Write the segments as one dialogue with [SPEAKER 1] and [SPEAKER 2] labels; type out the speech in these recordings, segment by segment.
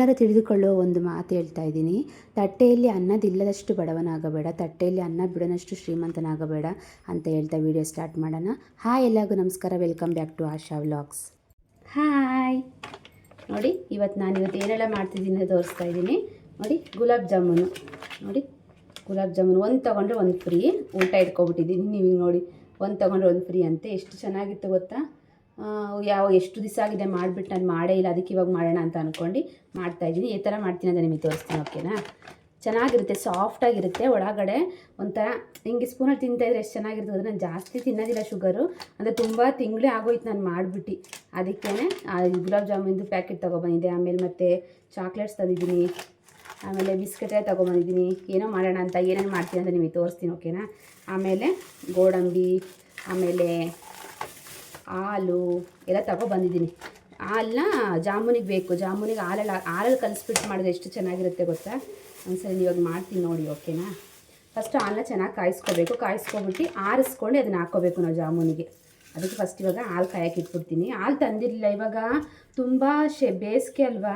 [SPEAKER 1] ಎಲ್ಲರೂ ತಿಳಿದುಕೊಳ್ಳುವ ಒಂದು ಮಾತು ಹೇಳ್ತಾ ಇದ್ದೀನಿ. ತಟ್ಟೆಯಲ್ಲಿ ಅನ್ನದಿಲ್ಲದಷ್ಟು ಬಡವನಾಗಬೇಡ, ತಟ್ಟೆಯಲ್ಲಿ ಅನ್ನ ಬಿಡನಷ್ಟು ಶ್ರೀಮಂತನಾಗಬೇಡ ಅಂತ ಹೇಳ್ತಾ ವಿಡಿಯೋ ಸ್ಟಾರ್ಟ್ ಮಾಡೋಣ. ಹಾಯ್ ಎಲ್ಲರಿಗೂ ನಮಸ್ಕಾರ, welcome back to Asha vlogs. Hi. ನೋಡಿ, ಇವತ್ತು ನಾನು ಇವತ್ತು ಏನೆಲ್ಲ ಮಾಡ್ತಿದ್ದೀನಿ ತೋರಿಸ್ತಾ ಇದ್ದೀನಿ. ನೋಡಿ, ಗುಲಾಬ್ ಜಾಮೂನು. ನೋಡಿ, ಗುಲಾಬ್ ಜಾಮೂನು ಒಂದು ತೊಗೊಂಡ್ರೆ ಒಂದು ಫ್ರೀ. ಊಟ ಇಟ್ಕೊಬಿಟ್ಟಿದ್ದೀನಿ. ನೀವು ನೋಡಿ, ಒಂದು ತೊಗೊಂಡ್ರೆ ಒಂದು ಫ್ರೀ ಅಂತೆ. ಎಷ್ಟು ಚೆನ್ನಾಗಿತ್ತು ಗೊತ್ತಾ? ಯಾವ ಎಷ್ಟು ದಿವಸ ಆಗಿದೆ ಮಾಡಿಬಿಟ್ಟು ನಾನು ಮಾಡೇ ಇಲ್ಲ, ಅದಕ್ಕೆ ಇವಾಗ ಮಾಡೋಣ ಅಂತ ಅಂದ್ಕೊಂಡು ಮಾಡ್ತಾಯಿದ್ದೀನಿ ಈ ಥರ ಮಾಡ್ತೀನಿ ಅಂತ ನಿಮಗೆ ತೋರಿಸ್ತೀನಿ ಓಕೆನಾ ಚೆನ್ನಾಗಿರುತ್ತೆ ಸಾಫ್ಟಾಗಿರುತ್ತೆ ಒಳಗಡೆ ಒಂಥರ, ಹಿಂಗೆ ಸ್ಪೂನಲ್ಲಿ ತಿಂತಾಯಿದ್ರೆ ಎಷ್ಟು ಚೆನ್ನಾಗಿರ್ತದೆ ನಾನು ಜಾಸ್ತಿ ತಿನ್ನೋದಿಲ್ಲ ಶುಗರು ಅಂದರೆ ತುಂಬ ತಿಂಗಳೇ ಆಗೋಯ್ತು ನಾನು ಮಾಡಿಬಿಟ್ಟು. ಅದಕ್ಕೇ ಗುಲಾಬ್ ಜಾಮೂನ್ದು ಪ್ಯಾಕೆಟ್ ತೊಗೊಬಂದಿದ್ದೆ. ಆಮೇಲೆ ಮತ್ತು ಚಾಕ್ಲೇಟ್ಸ್ ತಂದಿದ್ದೀನಿ. ಆಮೇಲೆ ಬಿಸ್ಕೆಟ್ ತೊಗೊಬಂದಿದ್ದೀನಿ. ಏನೋ ಮಾಡೋಣ ಅಂತ ಏನೇನು ಮಾಡ್ತೀನಿ ಅಂತ ನಿಮಗೆ ತೋರಿಸ್ತೀನಿ ಓಕೆನಾ ಆಮೇಲೆ ಗೋಡಂಬಿ, ಆಮೇಲೆ ಹಾಲು ಎಲ್ಲ ತಗೊಬಂದಿದ್ದೀನಿ. ಹಾಲನ್ನ ಜಾಮೂನಿಗೆ ಬೇಕು. ಜಾಮೂನಿಗೆ ಹಾಲಲ್ಲಿ ಹಾಲಲ್ಲಿ ಕಲಿಸ್ಬಿಟ್ಟು ಮಾಡಿದ್ರೆ ಎಷ್ಟು ಚೆನ್ನಾಗಿರುತ್ತೆ ಗೊತ್ತಾ? ಒಂದ್ಸಲ ಇವಾಗ ಮಾಡ್ತೀನಿ ನೋಡಿ, ಓಕೆನಾ? ಫಸ್ಟ್ ಹಾಲನ್ನ ಚೆನ್ನಾಗಿ ಕಾಯಿಸ್ಕೋಬೇಕು. ಕಾಯಿಸ್ಕೊಬಿಟ್ಟು ಆರಿಸ್ಕೊಂಡು ಅದನ್ನ ಹಾಕ್ಕೋಬೇಕು ನಾವು ಜಾಮೂನಿಗೆ. ಅದಕ್ಕೆ ಫಸ್ಟ್ ಇವಾಗ ಹಾಲು ಕಾಯಕ್ಕೆ ಇಟ್ಬಿಡ್ತೀನಿ. ಹಾಲು ತಂದಿರಲಿಲ್ಲ, ಇವಾಗ ತುಂಬ ಶೆ, ಬೇಸಿಗೆ ಅಲ್ವಾ?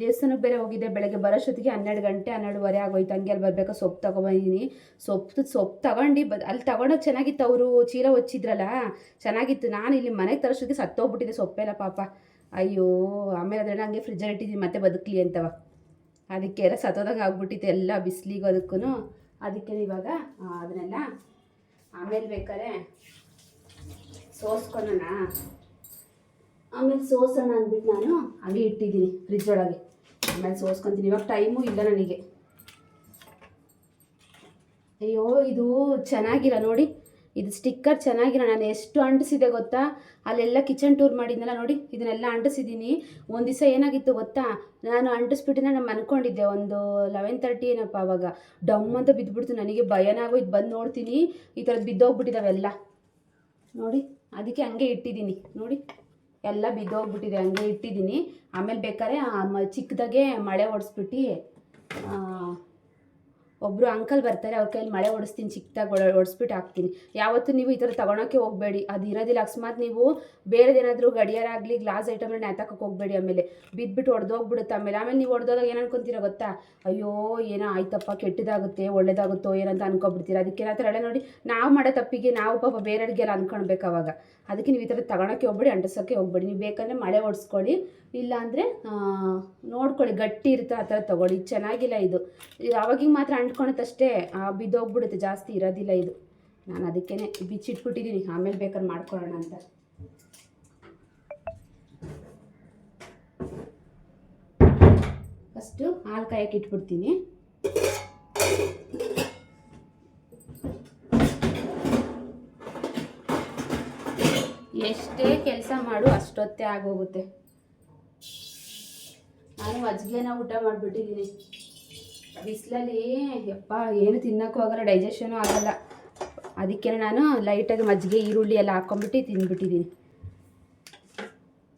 [SPEAKER 1] ದೇವಸ್ಥಾನಕ್ಕೆ ಬೇರೆ ಹೋಗಿದ್ದೆ, ಬೆಳಗ್ಗೆ ಬರೋಷ್ಟೊತ್ತಿಗೆ ಹನ್ನೆರಡು ಗಂಟೆ, ಹನ್ನೆರಡುವರೆ ಆಗೋಯ್ತು. ಹಂಗೆ ಅಲ್ಲಿ ಬರಬೇಕು? ಸೊಪ್ಪು ತೊಗೊಬಂದಿದ್ದೀನಿ. ಸೊಪ್ಪು ಸೊಪ್ಪು ತಗೊಂಡು ಬ ಅಲ್ಲಿ ತಗೊಂಡೋಗಿ ಚೆನ್ನಾಗಿತ್ತು ಅವರು, ಚೀಲ ಹೊಚ್ಚಿದ್ರಲ್ಲ ಚೆನ್ನಾಗಿತ್ತು. ನಾನು ಇಲ್ಲಿ ಮನೆಗೆ ತರೋಷ್ಟೊತ್ತಿಗೆ ಸತ್ತೋಗ್ಬಿಟ್ಟಿದೆ ಸೊಪ್ಪೆಲ್ಲ ಪಾಪ. ಅಯ್ಯೋ, ಆಮೇಲೆ ಅದನ್ನ ಹಂಗೆ ಫ್ರಿಜ್ಜಲ್ಲಿ ಇಟ್ಟಿದ್ದೀನಿ, ಮತ್ತೆ ಬದುಕಲಿ ಅಂತವ. ಅದಕ್ಕೆ ಎಲ್ಲ ಸತ್ತೋದಂಗೆ ಆಗ್ಬಿಟ್ಟಿತ್ತು, ಎಲ್ಲ ಬಿಸಿಲಿಗೂ ಅದಕ್ಕೂ ಅದಕ್ಕೆ ಇವಾಗ ಅದನ್ನೆಲ್ಲ ಆಮೇಲೆ ಬೇಕಾದ್ರೆ ಸೋಸ್ಕೊಳ್ಳೋಣ ಆಮೇಲೆ ಸೋಸೋಣ ಅಂದ್ಬಿಟ್ಟು ನಾನು ಹಾಗೆ ಇಟ್ಟಿದ್ದೀನಿ ಫ್ರಿಜ್ ಒಳಗೆ. ಆಮೇಲೆ ಸೋಸ್ಕೊತೀನಿ. ಇವಾಗ ಟೈಮು ಇಲ್ಲ ನನಗೆ. ಅಯ್ಯೋ, ಇದು ಚೆನ್ನಾಗಿಲ್ಲ ನೋಡಿ. ಇದು ಸ್ಟಿಕ್ಕರ್ ಚೆನ್ನಾಗಿರ ನಾನು ಎಷ್ಟು ಅಂಟಿಸಿದೆ ಗೊತ್ತಾ? ಅಲ್ಲೆಲ್ಲ ಕಿಚನ್ ಟೂರ್ ಮಾಡಿದ್ನಲ್ಲ ನೋಡಿ. ಇದನ್ನೆಲ್ಲ ಅಂಟಿಸಿದ್ದೀನಿ. ಒಂದು ದಿವಸ ಏನಾಗಿತ್ತು ಗೊತ್ತಾ? ನಾನು ಅಂಟಿಸ್ಬಿಟ್ಟಿನ ನಾನು ಅನ್ಕೊಂಡಿದ್ದೆ ಒಂದು ಲೆವೆನ್ ತರ್ಟಿ ಏನಪ್ಪ ಅವಾಗ. ಡಮ್ ಅಂತ ಬಿದ್ದುಬಿಡ್ತು ನನಗೆ ಭಯನಾಗೋ ಇದು ಬಂದು ನೋಡ್ತೀನಿ. ಈ ಥರದ್ದು ಬಿದ್ದೋಗ್ಬಿಟ್ಟಿದ್ದಾವೆಲ್ಲ ನೋಡಿ. ಅದಕ್ಕೆ ಹಂಗೆ ಇಟ್ಟಿದ್ದೀನಿ. ನೋಡಿ ಎಲ್ಲ ಬಿದ್ದೋಗ್ಬಿಟ್ಟಿದೆ ಹಂಗೆ ಇಟ್ಟಿದ್ದೀನಿ. ಆಮೇಲೆ ಬೇಕಾದ್ರೆ ಚಿಕ್ಕದಾಗೆ ಮಳೆ ಓಡಿಸ್ಬಿಟ್ಟು ಒಬ್ಬರು ಅಂಕಲ್ ಬರ್ತಾರೆ, ಅವ್ರ ಕೈಲಿ ಮಳೆ ಹೊಡಿಸ್ತೀನಿ ಚಿಕ್ಕದಾಗಿ ಓಡಿಸ್ಬಿಟ್ಟು ಹಾಕ್ತೀನಿ. ಯಾವತ್ತೂ ನೀವು ಈ ಥರ ತೊಗೊಳೋಕ್ಕೆ ಹೋಗಬೇಡಿ. ಅದು ಇರೋದಿಲ್ಲ. ಅಕಸ್ಮಾತ್ ನೀವು ಬೇರೆದೇನಾದರೂ ಗಡಿಯಾರ ಆಗಲಿ ಗ್ಲಾಸ್ ಐಟಮ್ನ ನೇತಾಕಕ್ಕೆ ಹೋಗಬೇಡಿ ಆಮೇಲೆ. ಬಿದ್ದುಬಿಟ್ಟು ಹೊಡೆದೋಗ್ಬಿಡುತ್ತೆ ಆಮೇಲೆ. ಆಮೇಲೆ ನೀವು ಹೊಡೆದೋದಾಗ ಏನು ಅನ್ಕೊಂತೀರ ಗೊತ್ತಾ? ಅಯ್ಯೋ, ಏನೋ ಆಯ್ತಪ್ಪ, ಕೆಟ್ಟದಾಗುತ್ತೆ, ಒಳ್ಳೇದಾಗುತ್ತೋ, ಏನಂತ ಅನ್ಕೊಬಿಡ್ತೀರ? ಅದಕ್ಕೆ ಆ ಥರ ನೋಡಿ, ನಾವು ಮಾಡೋ ತಪ್ಪಿಗೆ ನಾವು ಪಾಪ ಬೇರೆಯವ್ರಿಗೆಲ್ಲ ಅನ್ಕೊಳ್ಬೇಕು ಅವಾಗ. ಅದಕ್ಕೆ ನೀವು ಈ ಥರ ತಗೊಳಕ್ಕೆ ಹೋಗ್ಬೇಡಿ, ಅಂಟಿಸೋಕ್ಕೆ ಹೋಗ್ಬೇಡಿ. ನೀವು ಬೇಕಂದರೆ ಮಳೆ ಓಡಿಸ್ಕೊಳ್ಳಿ. ಇಲ್ಲಾಂದರೆ ನೋಡ್ಕೊಳ್ಳಿ. ಗಟ್ಟಿ ಇರುತ್ತೆ ಆ ಥರ ತೊಗೊಳ್ಳಿ. ಚೆನ್ನಾಗಿಲ್ಲ ಇದು. ಇದು ಅವಾಗಿಗೆ ಮಾತ್ರ ಅಂಟ್ಕೊಳತ್ತಷ್ಟೇ ಬಿದ್ದೋಗ್ಬಿಡುತ್ತೆ. ಜಾಸ್ತಿ ಇರೋದಿಲ್ಲ ಇದು. ನಾನು ಅದಕ್ಕೇ ಬಿಚ್ಚಿಟ್ಬಿಟ್ಟಿದ್ದೀನಿ ಆಮೇಲೆ ಬೇಕಾದ್ರೆ ಮಾಡ್ಕೊಳ್ಳೋಣ ಅಂತ. ಫಸ್ಟು ಹಾಲು ಕಾಯಕ್ಕೆ ಇಟ್ಬಿಡ್ತೀನಿ. ಎಷ್ಟೇ ಕೆಲಸ ಮಾಡು, ಅಷ್ಟೊತ್ತೇ ಆಗೋಗುತ್ತೆ. ನಾನು ಮಜ್ಜಿಗೆನ ಊಟ ಮಾಡಿಬಿಟ್ಟಿದ್ದೀನಿ ಬಿಸಿಲಲ್ಲಿ ಯಪ್ಪ, ಏನು ತಿನ್ನೋಕ್ಕೂ ಆಗಲ್ಲ ಡೈಜೆಷನು ಆಗಲ್ಲ. ಅದಕ್ಕೆ ನಾನು ಲೈಟಾಗಿ ಮಜ್ಜಿಗೆ, ಈರುಳ್ಳಿ ಎಲ್ಲ ಹಾಕ್ಕೊಂಬಿಟ್ಟು ತಿಂದ್ಬಿಟ್ಟಿದ್ದೀನಿ